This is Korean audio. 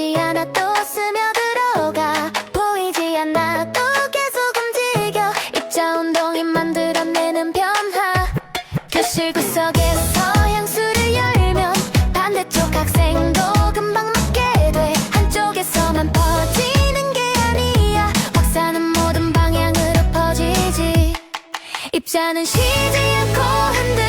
보이지 않아 또 스며들어가. 보이지 않아 또 계속 움직여. 입자 운동이 만들어내는 변화. 교실 구석에서 향수를 열면 반대쪽 학생도 금방 맞게 돼. 한쪽에서만 퍼지는 게 아니야. 확산은 모든 방향으로 퍼지지. 입자는 쉬지 않고 흔들